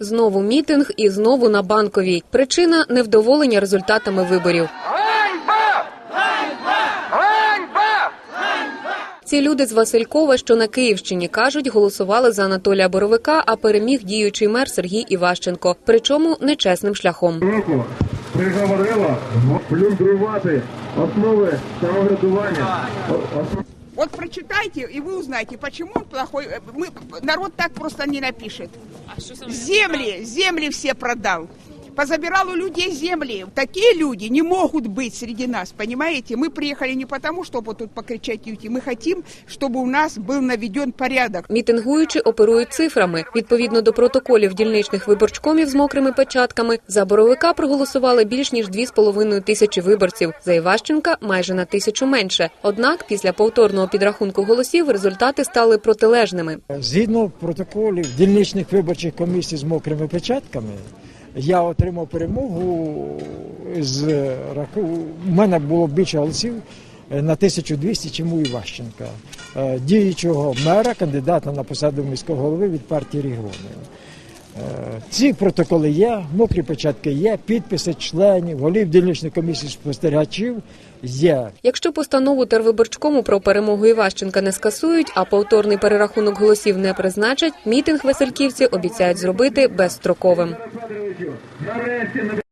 Знову мітинг і знову на банковій. Причина невдоволення результатами виборів. Ці люди з Василькова, що на Київщині, кажуть, голосували за Анатолія Боровика, а переміг діючий мер Сергій Іващенко. Причому нечесним шляхом. року приговорила плюндрувати основи самоврядування. О- основ- Вот прочитайте, и вы узнаете, почему он плохой. Э, Мы, народ так просто не напишет. Земли, земли все продал. Позабирал у людей земли. Такие люди не могут быть среди нас, понимаете? Мы приехали не потому, чтобы тут покричать и уйти. Мы хотим, чтобы у нас был наведен порядок. Мітингуючі оперують цифрами. Відповідно до протоколів дільничних виборчкомів з мокрими печатками, за Боровика проголосували більш ніж 2,5 тисячі виборців. За Іващенка майже на тисячу менше. Однак, після повторного підрахунку голосів результати стали протилежними. Згідно протоколів дільничних виборчих комісій з мокрими печатками, я отримав перемогу з. У мене було більше голосів е, на 1200, чим у Іващенка, е, діючого мера, кандидата на посаду міського голови від партії регіонів. Е, Ці протоколи є, мокрі печатки є, підписи членів, голів дільничних комісій спостерігачів є. Якщо постанову тервиборчкому про перемогу Іващенка не скасують, а повторний перерахунок голосів не призначать, мітинг весельківці обіцяють зробити безстроковим. Нарешті